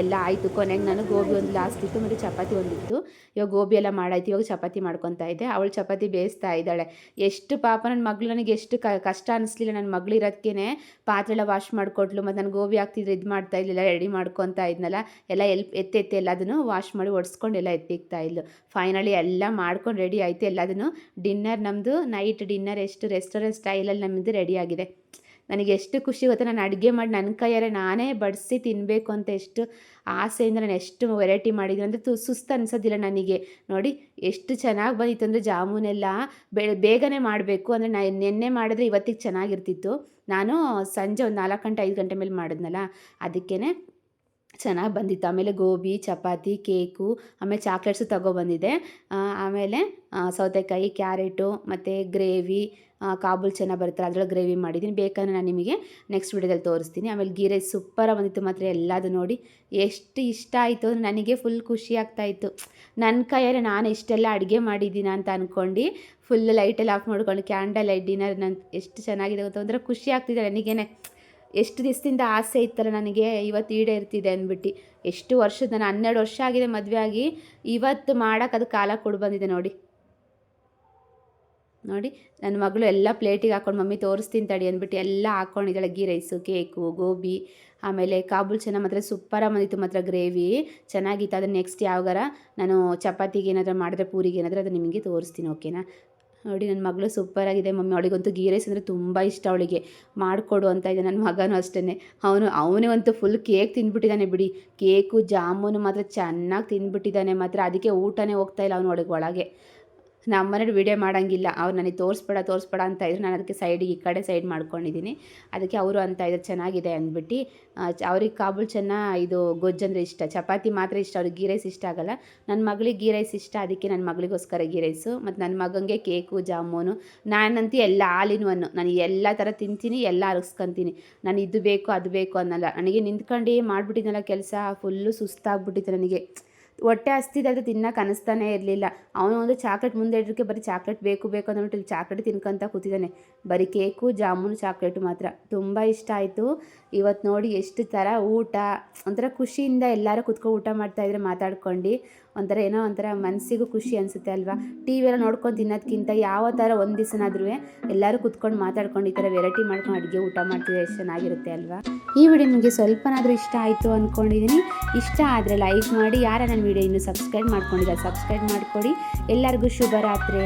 [SPEAKER 1] ಎಲ್ಲ ಆಯಿತು ಕೊನೆಗೆ ನಾನು ಗೋಬಿ ಒಂದು ಲಾಸ್ಟ್ ಇತ್ತು ಮತ್ತು ಚಪಾತಿ ಒಂದಿತ್ತು. ಇವಾಗ ಗೋಬಿ ಎಲ್ಲ ಮಾಡಾಯ್ತು ಇವಾಗ ಚಪಾತಿ ಮಾಡ್ಕೊತಾ ಇದ್ದೆ. ಅವಳು ಚಪಾತಿ ಬೇಯಿಸ್ತಾ ಇದ್ದಾಳೆ. ಎಷ್ಟು ಪಾಪ ನನ್ನ ಮಗಳು ನನಗೆ ಎಷ್ಟು ಕ ಕಷ್ಟ ಅನಿಸ್ಲಿಲ್ಲ ನನ್ನ ಮಗಳು ಇರೋದಕ್ಕೇ ಪಾತ್ರೆ ಎಲ್ಲ ವಾಶ್ ಮಾಡಿಕೊಟ್ಲು ಮತ್ತು ನಾನು ಗೋಬಿ ಹಾಕ್ತಿದ್ರೆ ಇದು ಮಾಡ್ತಾ ಇರಲಿಲ್ಲ ರೆಡಿ ಮಾಡ್ಕೊತಾ ಇದ್ನಲ್ಲ, ಎಲ್ಲ ಎಲ್ಪ್ ಎತ್ತೆತ್ತಿ ಎಲ್ಲದನ್ನು ವಾಶ್ ಮಾಡಿ ಒಡ್ಸ್ಕೊಂಡು ಎಲ್ಲ ಎತ್ತಿಕ್ತಾ ಇದ್ಲು. ಫೈನಲಿ ಎಲ್ಲ ಮಾಡ್ಕೊಂಡು ರೆಡಿ ಆಯಿತು, ಎಲ್ಲದನ್ನು ಡಿನ್ನರ್ ನಮ್ಮದು ನೈಟ್ ಡಿನ್ನರ್ ಎಷ್ಟು ರೆಸ್ಟೋರೆಂಟ್ ಸ್ಟೈಲಲ್ಲಿ ನಮ್ಮದು ರೆಡಿ ಆಗಿದೆ. ನನಗೆ ಎಷ್ಟು ಖುಷಿ ಗೊತ್ತಾ, ನಾನು ಅಡುಗೆ ಮಾಡಿ ನನ್ನ ಕೈಯಾರೆ ನಾನೇ ಬಡಿಸಿ ತಿನ್ನಬೇಕು ಅಂತ ಎಷ್ಟು ಆಸೆಯಿಂದ ನಾನು ಎಷ್ಟು ವೆರೈಟಿ ಮಾಡಿದ್ದೀನಿ ಅಂದರೆ ತು ಸುಸ್ತು ಅನಿಸೋದಿಲ್ಲ ನನಗೆ. ನೋಡಿ, ಎಷ್ಟು ಚೆನ್ನಾಗಿ ಬಂದಿತ್ತು ಅಂದರೆ ಜಾಮೂನೆಲ್ಲ ಬೆ, ಬೇಗನೆ ಮಾಡಬೇಕು ಅಂದರೆ ನಾನು ನಿನ್ನೆ ಮಾಡಿದ್ರೆ ಇವತ್ತಿಗೆ ಚೆನ್ನಾಗಿರ್ತಿತ್ತು. ನಾನು ಸಂಜೆ ಒಂದು ನಾಲ್ಕು ಗಂಟೆ, ಐದು ಗಂಟೆ ಮೇಲೆ ಮಾಡಿದ್ನಲ್ಲ ಅದಕ್ಕೇ ಚೆನ್ನಾಗಿ ಬಂದಿತ್ತು. ಆಮೇಲೆ ಗೋಬಿ, ಚಪಾತಿ, ಕೇಕು, ಆಮೇಲೆ ಚಾಕ್ಲೇಟ್ಸು ತಗೊಬಂದಿದ್ದೆ. ಆಮೇಲೆ ಸೌತೆಕಾಯಿ, ಕ್ಯಾರೆಟು, ಮತ್ತು ಗ್ರೇವಿ ಕಾಬೂಲ್ ಚೆನ್ನಾಗಿ ಬರುತ್ತಲ್ಲ, ಅದರೊಳಗೆ ಗ್ರೇವಿ ಮಾಡಿದ್ದೀನಿ. ಬೇಕಾದ್ರೆ ನಾನು ನಿಮಗೆ ನೆಕ್ಸ್ಟ್ ವಿಡಿಯೋದಲ್ಲಿ ತೋರಿಸ್ತೀನಿ. ಆಮೇಲೆ ಗೀರೆ ಸೂಪರಾಗಿ ಬಂದಿತ್ತು ಮಾತ್ರ ಎಲ್ಲದು ನೋಡಿ. ಎಷ್ಟು ಇಷ್ಟ ಆಯಿತು ಅಂದರೆ ನನಗೆ ಫುಲ್ ಖುಷಿ ಆಗ್ತಾಯಿತ್ತು ನನ್ನ ಕೈಯಲ್ಲಿ ನಾನು ಇಷ್ಟೆಲ್ಲ ಅಡುಗೆ ಮಾಡಿದ್ದೀನ ಅಂತ ಅಂದ್ಕೊಂಡು ಫುಲ್ ಲೈಟೆಲ್ಲ ಆಫ್ ಮಾಡ್ಕೊಂಡು ಕ್ಯಾಂಡಲ್ ಲೈಟ್ ಡಿನ್ನರ್ ನನ್ನ ಎಷ್ಟು ಚೆನ್ನಾಗಿದೆ ಗೊತ್ತಾ? ಖುಷಿ ಆಗ್ತಿದೆ ನನಗೇನೆ. ಎಷ್ಟು ದಿವಸದಿಂದ ಆಸೆ ಇತ್ತಲ್ಲ ನನಗೆ, ಇವತ್ತು ಈಡೇರ್ತಿದೆ ಅಂದ್ಬಿಟ್ಟು. ಎಷ್ಟು ವರ್ಷದ, ನಾನು ಹನ್ನೆರಡು ವರ್ಷ ಆಗಿದೆ ಮದುವೆ ಆಗಿ, ಇವತ್ತು ಮಾಡೋಕೆ ಅದು ಕಾಲ ಕೊಡು ಬಂದಿದೆ ನೋಡಿ. ನೋಡಿ, ನನ್ನ ಮಗಳು ಎಲ್ಲ ಪ್ಲೇಟಿಗೆ ಹಾಕೊಂಡು ಮಮ್ಮಿ, ತೋರಿಸ್ತೀನಿ ತಡಿ ಅಂದ್ಬಿಟ್ಟು ಎಲ್ಲ ಹಾಕ್ಕೊಂಡಿದ್ದಾಳೆ. ಗೀ ರೈಸು, ಕೇಕು, ಗೋಬಿ, ಆಮೇಲೆ ಕಾಬೂಲ್ ಚೆನ್ನ ಮಾತ್ರ ಸೂಪರಾಗಿ ಬಂದಿತ್ತು ಮಾತ್ರ ಗ್ರೇವಿ. ಚೆನ್ನಾಗಿತ್ತು. ಅದನ್ನು ನೆಕ್ಸ್ಟ್ ಯಾವಾಗಾರ, ನಾನು ಚಪಾತಿಗೆ ಏನಾದರೂ ಮಾಡಿದ್ರೆ, ಪೂರಿಗೆ ಏನಾದರೂ, ಅದು ನಿಮಗೆ ತೋರಿಸ್ತೀನಿ, ಓಕೆನಾ? ನೋಡಿ ನನ್ನ ಮಗಳು ಸೂಪರಾಗಿದೆ ಮಮ್ಮಿ. ಅವಳಿಗಂತೂ ಗೀ ರೈಸ್ ಅಂದರೆ ತುಂಬ ಇಷ್ಟ ಅವಳಿಗೆ. ಮಾಡಿಕೊಡು ಅಂತ ಇದೆ ನನ್ನ ಮಗನೂ ಅಷ್ಟೇ ಅವನು ಅವನೇ ಅಂತೂ ಫುಲ್ ಕೇಕ್ ತಿಂದ್ಬಿಟ್ಟಿದ್ದಾನೆ ಬಿಡಿ. ಕೇಕು ಜಾಮೂನು ಮಾತ್ರ ಚೆನ್ನಾಗಿ ತಿಂದ್ಬಿಟ್ಟಿದ್ದಾನೆ ಮಾತ್ರ. ಅದಕ್ಕೆ ಊಟನೇ ಹೋಗ್ತಾ ಇಲ್ಲ ಅವನು ಒಳಗೆ ಒಳಗೆ. ನಮ್ಮ ಮನೇಲಿ ವೀಡಿಯೋ ಮಾಡೋಂಗಿಲ್ಲ. ಅವ್ರು ನನಗೆ ತೋರಿಸ್ಬೇಡ ತೋರಿಸ್ಬೇಡ ಅಂತ ಇದ್ರು ನಾನು ಅದಕ್ಕೆ ಸೈಡಿಗೆ ಈ ಕಡೆ ಸೈಡ್ ಮಾಡ್ಕೊಂಡಿದ್ದೀನಿ ಅದಕ್ಕೆ ಅವರು ಅಂತ ಇದ್ರು ಚೆನ್ನಾಗಿದೆ ಅಂದ್ಬಿಟ್ಟು ಅವ್ರಿಗೆ ಕಾಬೂಲ್ ಚೆನ್ನ ಇದು ಗೊಜ್ಜಂದರೆ ಇಷ್ಟ. ಚಪಾತಿ ಮಾತ್ರ ಇಷ್ಟ, ಅವ್ರಿಗೆ ಗೀ ರೈಸ್ ಇಷ್ಟ ಆಗಲ್ಲ. ನನ್ನ ಮಗಳಿಗೆ ಗೀ ರೈಸ್ ಇಷ್ಟ, ಅದಕ್ಕೆ ನನ್ನ ಮಗಳಿಗೋಸ್ಕರ ಗೀ ರೈಸು. ಮತ್ತು ನನ್ನ ಮಗನಿಗೆ ಕೇಕು, ಜಾಮೂನು. ನಾನಂತೂ ಎಲ್ಲ ಹಾಲಿನ ಒನ್ನು ನಾನು ಎಲ್ಲ ಥರ ತಿಂತೀನಿ, ಎಲ್ಲ ಅರಗಿಸ್ಕೊತೀನಿ ನಾನು ಇದು ಬೇಕು, ಅದು ಬೇಕು ಅನ್ನಲ್ಲ. ನನಗೆ ನಿಂತ್ಕೊಂಡು ಮಾಡಿಬಿಟ್ಟಿದ್ನಲ್ಲ ಕೆಲಸ ಫುಲ್ಲು ಸುಸ್ತಾಗ್ಬಿಟ್ಟಿತ್ತು ನನಗೆ. ಹೊಟ್ಟೆ ಹಸ್ತಿದ್ದಾದ್ರೆ ತಿನ್ನಕ್ಕೆ ಅನಿಸ್ತಾನೆ ಇರಲಿಲ್ಲ. ಅವನು ಒಂದು ಚಾಕ್ಲೇಟ್ ಮುಂದೆ ಇಡೋಕ್ಕೆ ಬರೀ ಚಾಕ್ಲೇಟ್ ಬೇಕು ಬೇಕು ಅಂದ್ಬಿಟ್ಟು ಇಲ್ಲಿ ಚಾಕ್ಲೇಟ್ ತಿನ್ಕೊಂತ ಕೂತಿದ್ದಾನೆ. ಬರೀ ಕೇಕು ಜಾಮೂನು ಚಾಕ್ಲೇಟು ಮಾತ್ರ. ತುಂಬ ಇಷ್ಟ ಆಯಿತು. ಇವತ್ತು ನೋಡಿ ಎಷ್ಟು ಥರ ಊಟ, ಒಂಥರ ಖುಷಿಯಿಂದ ಎಲ್ಲರೂ ಕುತ್ಕೊಂಡು ಊಟ ಮಾಡ್ತಾಯಿದ್ರೆ ಮಾತಾಡ್ಕೊಂಡು. ಒಂಥರ ಏನೋ ಒಂಥರ ಮನಸ್ಸಿಗೂ ಖುಷಿ ಅನಿಸುತ್ತೆ ಅಲ್ವಾ? ಟಿ ವಿಯೆಲ್ಲ ನೋಡ್ಕೊಂಡು ತಿನ್ನೋದಕ್ಕಿಂತ ಯಾವ ಥರ ಒಂದು ದಿವಸನಾದ್ರೂ ಎಲ್ಲರೂ ಕುತ್ಕೊಂಡು ಮಾತಾಡ್ಕೊಂಡು ಈ ಥರ ವೆರೈಟಿ ಮಾಡ್ಕೊಂಡು ಅಡುಗೆ ಊಟ ಮಾಡ್ತಿದ್ರೆ ಎಷ್ಟು ಚೆನ್ನಾಗಿರುತ್ತೆ ಅಲ್ವಾ? ಈ ವಿಡಿಯೋ ನಿಮಗೆ ಸ್ವಲ್ಪನಾದರೂ ಇಷ್ಟ ಆಯಿತು ಅಂದ್ಕೊಂಡಿದ್ದೀನಿ ಇಷ್ಟ ಆದರೆ ಲೈಕ್ ಮಾಡಿ ಯಾರ ನನ್ನ ವಿಡಿಯೋ ಇನ್ನೂ ಸಬ್ಸ್ಕ್ರೈಬ್ ಮಾಡ್ಕೊಂಡಿದ್ದಾರೆ ಸಬ್ಸ್ಕ್ರೈಬ್ ಮಾಡಿಕೊಡಿ. ಎಲ್ಲರಿಗೂ ಶುಭರಾತ್ರಿ.